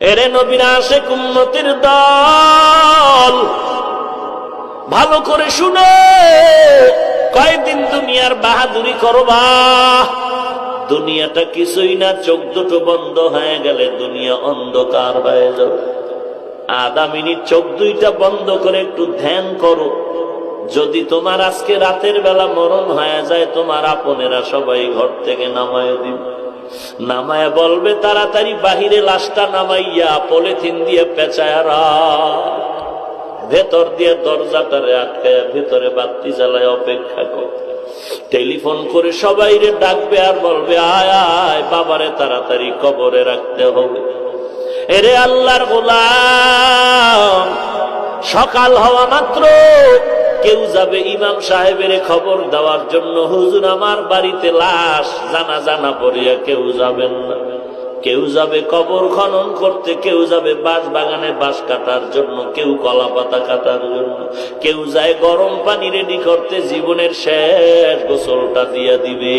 এরে আসে কুম্মতির দল। ভালো করে শুনো কয়দিন দুনিয়ার বাহাদুরি করবা দুনিয়াটা কিছুই না, চোখ দুটো বন্ধ হয়ে গেলে দুনিয়া অন্ধকার হয়ে যাবে। আধা মিনিট চোখ দুইটা বন্ধ করে একটু ধ্যান করো। যদি তোমার আজকে রাতের বেলা মরণ হয়ে যায়, তোমার আপনেরা সবাই ঘর থেকে নামায় দিবে। নামায় বলবে, তাড়াতাড়ি বাহিরে লাশটা নামাইয়া পলিথিন দিয়ে পেঁচায় রাখ। ভেতর দিয়ে দরজাটারে আটকায় ভেতরে বাতি জ্বালায় অপেক্ষা কর। টেলিফোন করে সবাই রে ডাকবে আর বলবে, আয় আয়, বাবারে তাড়াতাড়ি কবরে রাখতে হবে। এরে আল্লাহর গোলাম, সকাল হওয়া মাত্র। কেউ যাবে ইমাম সাহেবের খবর দেওয়ার জন্য। হুজুর, আমার বাড়িতে লাশ জানা জানা পড়িয়া কেউ যাবেন না। কেউ যাবে কবর খনন করতে, কেউ যাবে বাঁশ বাগানে বাঁশ কাটার জন্য, কেউ কলা পাতা কাটার জন্য। কেউ যায় গরম পানি রেডি করতে, জীবনের শেষ গোসলটা দিয়া দিবে।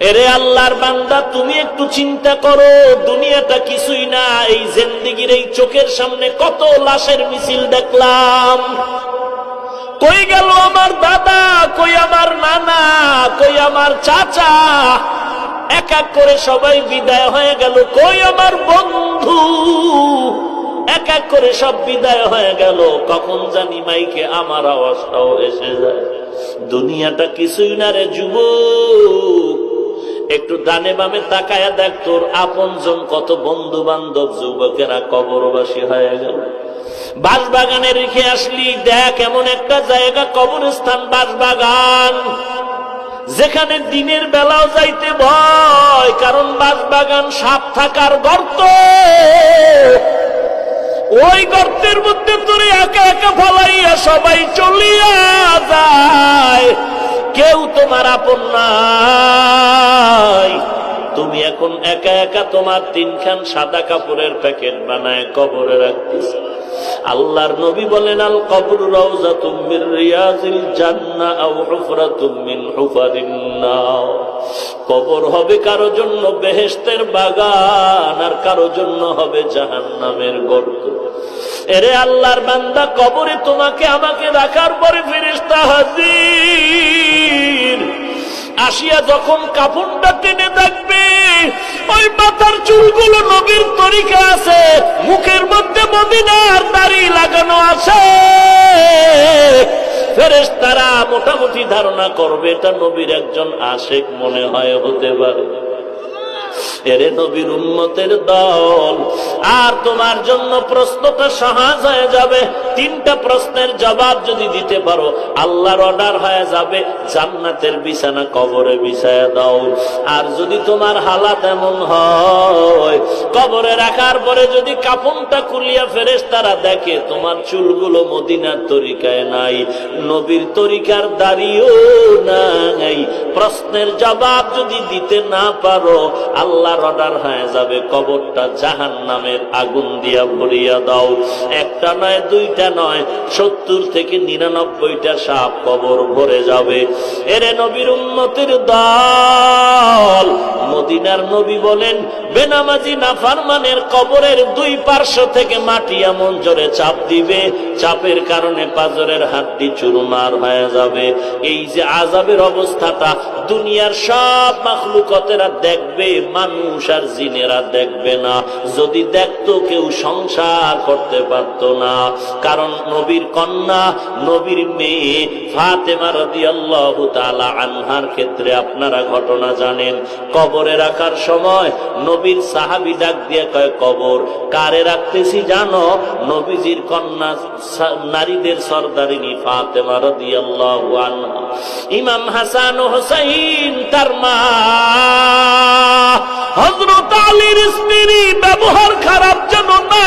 এরে আল্লাহর বান্দা, তুমি একটু চিন্তা করো, দুনিয়াটা কিছুই না, এই জেন্দিগির এই চোখের সামনে কত লাশের মিছিল দেখলাম। কই গেল আমার দাদা, কই আমার নানা, কই আমার চাচা? এক এক করে সবাই বিদায় হয়ে গেল, কই আমার বন্ধু? এক এক করে সব বিদায় হয়ে গেল, কখন জানি মাইকে আমার আওয়াজটাও এসে যায়। দুনিয়াটা কিছুই না রে যুবক একটু ডানে বামে তাকায়া দেখ, তোর আপনজন কত বন্ধু বান্ধব যুবকেরা কবরবাসী হয়ে গেল। বাঁশবাগানে রেখে আসলি, দেখ এমন একটা জায়গা, কবরস্থান বাঁশবাগান যেখানে দিনের বেলাও যাইতে ভয়, কারণ বাঁশবাগান সাপ থাকার গর্ত। ওই গর্তের মধ্যে তোরে একা একা ফলাইয়া সবাই চলিয়া যায়। কেউ তোমার আপন নাই। তুমি এখন একা একা তোমার তিনখান সাদা কাপড়ের প্যাকেট বানায় কবরে রাখতেছ। আল্লাহর নবী বলেন, আল কবর রওজা তুমির রিয়াজিল জান্না আও হুফরাতুম মিন হুফারিন কবর হবে কারও জন্য বেহেশতের বাগান আর কারও জন্য হবে জাহান্নামের গর্ত। এরে আল্লাহর বান্দা, কবরে তোমাকে আমাকে রাখার পরে ফেরেশতা হাজির। আসিয়া যখন কাপড়টা টেনে থাকবে ওই মাথার চুলগুলো নবীর তরিকা আছে। মুখের মধ্যে মদিনার দাড়ি লাগানো আছে। তারা মোটামুটি ধারণা করবে, এটা নবীর একজন আশেক মনে হয়, হতে পারে। এরে নবীর উম্মতের দল। আর তোমার জন্য প্রশ্নটা সহজ হয়ে যাবে। তিনটা প্রশ্নের জবাব যদি দিতে পারো, আল্লাহর অর্ডার হয়ে যাবে, জান্নাতের বিছানা কবরে বিছায়া দাও। আর যদি তোমার হালাত এমন হয়, কবরে রাখার পরে যদি কাপনটা খুলিয়া ফেরেস তারা দেখে, তোমার চুলগুলো মদিনার তরিকায় নাই, নবীর তরিকার দাড়িও নাই, প্রশ্নের জবাব যদি দিতে না পারো, আল্লাহর অর্ডার হয়ে যাবে, কবরটা জাহান নামের আগুন দিয়া ভরিয়া দাও। একটা নয়, দুইটা নয় সত্তর থেকে নিরানব্বইটা সাপ কবর ভরে যাবে। এরে নবীর উন্নতির দল। মদিনার নবী বলেন, বেনামাজি নাফারমানের কবরের দুই পার্শ্ব থেকে মাটি এমন জোরে চাপ দিবে, চাপের কারণে পাজরের হাড্ডি চুরমার হয়ে যাবে। এই যে আজাবের অবস্থাটা, দুনিয়ার সব মাখলুকতেরা দেখবে, মানুষ আর জিনেরা দেখবে না। যদি দেখতো কেউ সংসার করতে পারত না। কারণ নবীর কন্যা, নবীর মেয়ে ফাতেমা রাদিয়াল্লাহু তাআলা আনহার ক্ষেত্রে আপনারা ঘটনা জানেন। কবরে রাখার সময় নবীর সাহাবি ডাক দিয়ে কয়, কবর, কারে রাখতেছি জানো? নবীজির কন্যা নারীদের ইমাম হাসান হোসাইন, তার মা আলীর স্ত্রী ব্যবহার খারাপ যেন না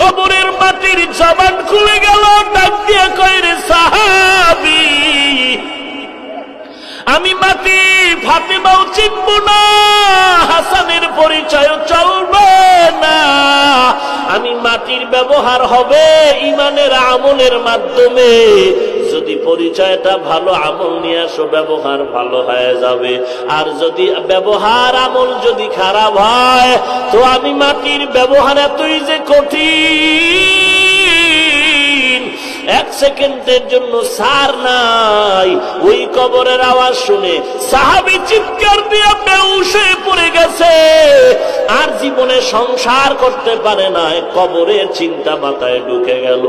কবরের মাটির জবান খুলে গেল, ডাক দিয়ে কয় সাহাবি, আমি মাটি ফাতেমাও চিনব না, হাসানের পরিচয় চলবে না। আমি মাটির ব্যবহার হবে ইমানের আমলের মাধ্যমে। যদি পরিচয়টা ভালো আমল নিয়ে আসো, ব্যবহার ভালো হয়ে যাবে। আর যদি ব্যবহার আমল যদি খারাপ হয়, তো আমি মাটির ব্যবহার এতই যে কঠিন। সেকেন্ডের জন্য সার নাই। ওই কবরের আওয়াজ শুনে সাহাবি চিৎকার দিয়ে বেউসে পড়ে গেছে। আর জীবনে সংসার করতে পারে না কবরের চিন্তা মাথায় ঢুকে গেল।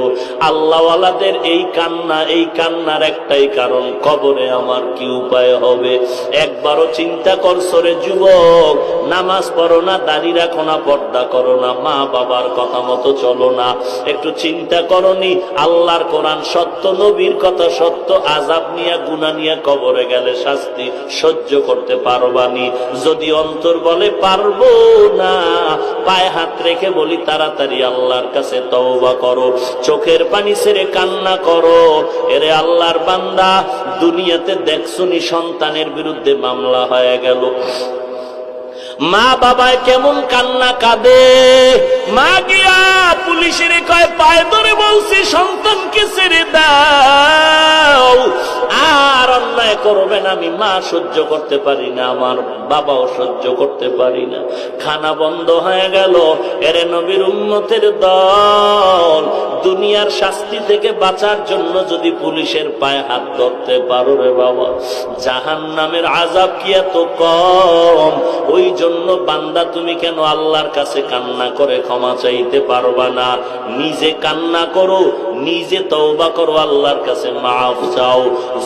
আল্লাহওয়ালাদের এই কান্না, এই কান্নার একটাই কারণ, কবরে আমার কি উপায় হবে? একবারও চিন্তা করছ যুবক নামাজ পড়ো না, দাড়ি রাখো না, পর্দা করো না, মা বাবার কথা মতো চলো না। একটু চিন্তা করনি আল্লাহর কোরআন সত্য, নবীর কথা সত্য আজাব নিয়ে গুনা নিয়ে, কবরে গেলে শাস্তি সহ্য করতে পারবানি যদি অন্তর বলে পারব না, পায়ে হাত রেখে বলি তাড়াতাড়ি আল্লাহর কাছে তওবা করো। চোখের পানি ছেড়ে কান্না করো। এরে আল্লাহর বান্দা, দুনিয়াতে দেখছুনি সন্তানের বিরুদ্ধে মামলা হয়ে গেল। মা বাবায় কেমন কান্না কাঁদে? মা গিয়া পুলিশের কয় পায়ে ধরে বলছি, সন্তানকে ছেড়ে দাও। আর অন্যায় করবেন আমি মা সহ্য করতে পারি না, আমার বাবাও সহ্য করতে পারি না। খানা বন্ধ হয়ে গেল, এরে নবীর উন্মতের দল। দুনিয়ার শাস্তি থেকে বাঁচার জন্য যদি পুলিশের পায়ে হাত ধরতে পারো রে বাবা জাহান নামের আজাব কি এত কম? ওই জন্য বান্দা তুমি কেন আল্লাহর কাছে কান্না করে ক্ষমা চাইতে পারবা না? নিজে কান্না করো, নিজে তওবা করো, আল্লাহর কাছে মাফ চাও।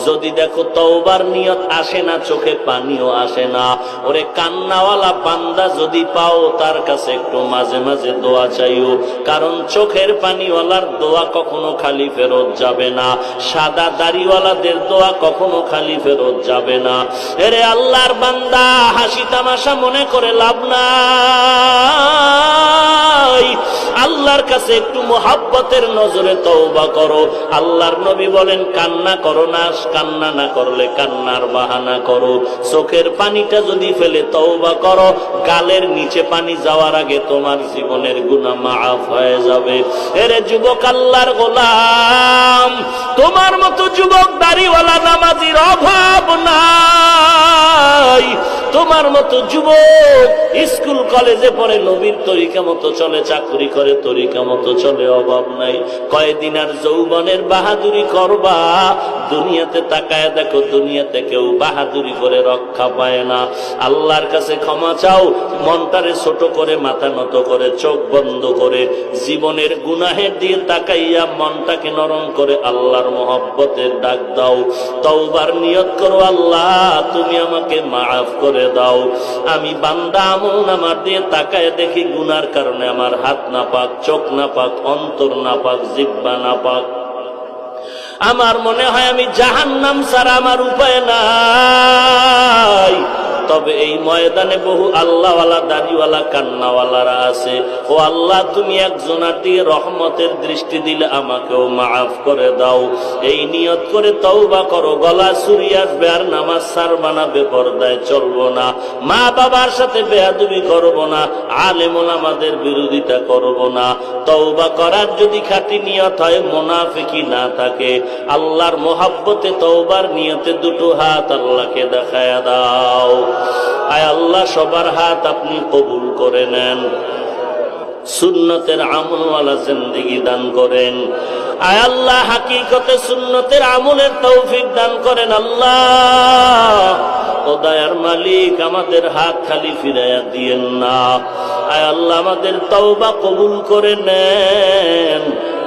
যদি দেখো তওবার নিয়ত আসে না, চোখে পানিও আসে না। ওরে কান্নাওয়ালা বান্দা যদি পাও, তার কাছে একটু মাঝে মাঝে দোয়া চাইও। কারণ চোখের পানিওয়ালার দোয়া কখনো খালি ফেরত যাবে না। সাদা দাড়িওয়ালাদের দোয়া কখনো খালি ফেরত যাবে না। এরে আল্লাহর বান্দা, হাসি তামাশা মনে করে লাভ নাই। আল্লাহর কাছে একটু মোহাব্বতের নজরে তওবা করো। আল্লাহর নবী বলেন, কান্না করো না, কান্না না করলে কান্নার বাহানা করো। চোখের পানিটা যদি ফেলে তওবা করো, গালের নিচে পানি যাওয়ার আগে তোমার জীবনের গুণা মাফ হয়ে যাবে। এরে যুবক আল্লাহর গোলাম, তোমার মতো যুবক দাড়িওয়ালা নামাজির অভাব নাই। তোমার মতো যুবক স্কুল, কলেজে পড়ে নবীর তরিকা মতো চলে, চাকরি করে তরিকা মতো চলে, অভাব নাই। কয়দিন আর যৌবনের বাহাদুরি করবা? দুনিয়াতে তাকায় দেখো, দুনিয়াতে কেউ বাহাদুরি করে রক্ষা পায় না। আল্লাহর কাছে ক্ষমা চাও, মনটারে ছোট করে, মাথা নত করে, চোখ বন্ধ করে, জীবনের গুনাহের দিয়ে তাকাইয়া মনটাকে নরম করে আল্লাহর মহব্বতের ডাক দাও। তওবার নিয়ত করো, আল্লাহ, তুমি আমাকে মাফ করে দাও। আমি বান্দা আমল নামার দিয়ে তাকায় দেখি গুনার কারণে আমার হাত না পাক চোখ না পাক অন্তর না পাক জিব্বা না পাক আমার মনে হয় আমি জাহান নাম ছাড়া আমার উপায় নাই। তবে এই ময়দানে বহু আল্লাহওয়ালা, দাড়িওয়ালা, কান্নাওয়ালারা আছে। ও আল্লাহ, তুমি একজনাটি রহমতের দৃষ্টি দিলে আমাকেও মাফ করে দাও। এই নিয়ত করে তওবা করো, গলা সুরি আর নামাজ সার বানাবে পর্দায় চলবো না। মা বাবার সাথে বেয়াদুবি করব না আলেমন আমাদের বিরোধিতা করব না। তওবা করার যদি খাঁটি নিয়ত হয় মোনাফিকি না থাকে। আল্লাহর মোহাব্বতে তওবার নিয়তে দুটো হাত আল্লাহকে দেখায় দাও। আয় আল্লাহ, সবার হাত আপনি কবুল করে নেন। সুন্নতের আমলওয়ালা জিন্দিগি দান করেন। আয় আল্লাহ, হাকিকতে সুন্নতের আমলের তৌফিক দান করেন আল্লাহ। ও মালিক, আমাদের হাত খালি ফিরাইয়া দিয়েন না। আয় আল্লাহ, আমাদের তওবা কবুল করে নেন।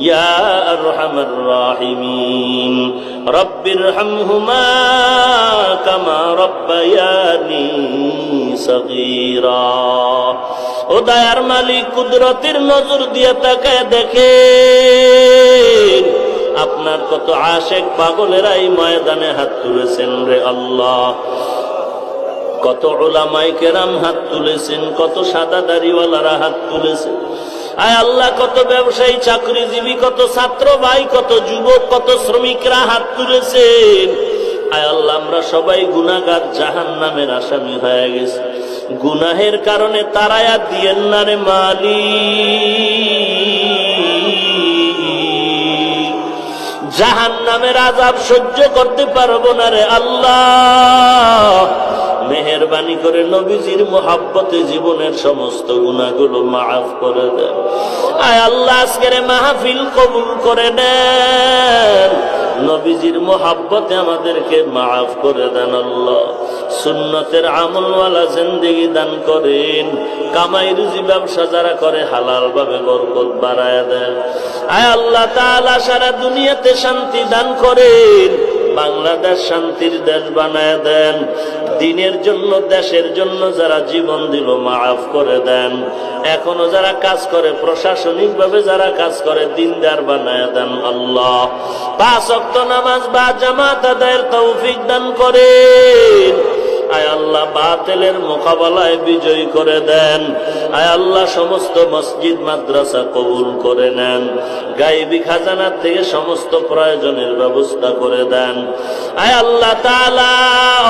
يا أرحم الراحمين رب ارحمهما كما ربياني صغيرا ও দয়ার মালিক কুদরতের নজর দিয়ে তাকায় দেখে আপনার কত আশেক পাগলেরা এই ময়দানে হাত তুলেছেন রে আল্লাহ কত ওলামাই কেরাম হাত তুলেছেন কত সাদা দাড়িওয়ালারা হাত তুলেছেন আয় আল্লাহ, কত ব্যবসায়ী, চাকরিজীবী, কত ছাত্র ভাই, কত যুবক, কত শ্রমিকরা হাত তুলেছেন। আয় আল্লাহ, আমরা সবাই গুনাগার জাহান নামের আসামি হয়ে গেছে। গুনাহের কারণে তারায়া দিয়েন না রে মালিক। জাহান নামের আজাব সহ্য করতে পারব না রে আল্লাহ। মেহরবানি করে নবীজির মোহাব্বতে জীবনের সমস্ত গুণাগুলো মাফ করে দেন। আয় আল্লাহ, আজকের মাহফিল কবুল করে নেন। নবীজির মোহাব্বতে আমাদেরকে মাফ করে দেন আল্লাহ। সুন্নতের আমলওয়ালা জিন্দিগি দান করেন। কামাই রুজি ব্যবসা যারা করে হালাল ভাবে বরকত বাড়ায় দেন। আয় আল্লাহ তাআলা, সারা দুনিয়াতে শান্তি দান করেন। বাংলাদেশ শান্তির দেশ বানায় দেন। দিনের জন্য, দেশের জন্য যারা জীবন দিল মাফ করে দেন। এখনও যারা কাজ করে প্রশাসনিক ভাবে যারা কাজ করে, দিনদার বানায় দেন আল্লাহ। পাঁচ নামাজ বা জামাত আদায়ের তৌফিক দান করেন। আয় আল্লাহ বাতিলের মোকাবেলায় বিজয়ী করে দেন। আয় আল্লাহ সমস্ত মসজিদ, মাদ্রাসা কবুল করে নেন। গাইবি খাজানার থেকে সমস্ত প্রয়োজনের ব্যবস্থা করে দেন। আয় আল্লাহ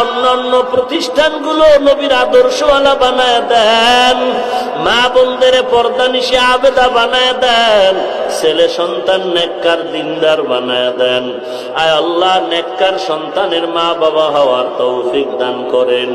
অন্য অন্য প্রতিষ্ঠানগুলো নবীর আদর্শওয়ালা বানায় দেন। মা বোনদের পর্দা নিশে আবেদা বানায় দেন। ছেলে সন্তান নেককার দিনদার বানায় দেন। আয় আল্লাহ নেককার সন্তানের মা বাবা হওয়ার তৌফিক দান করেন।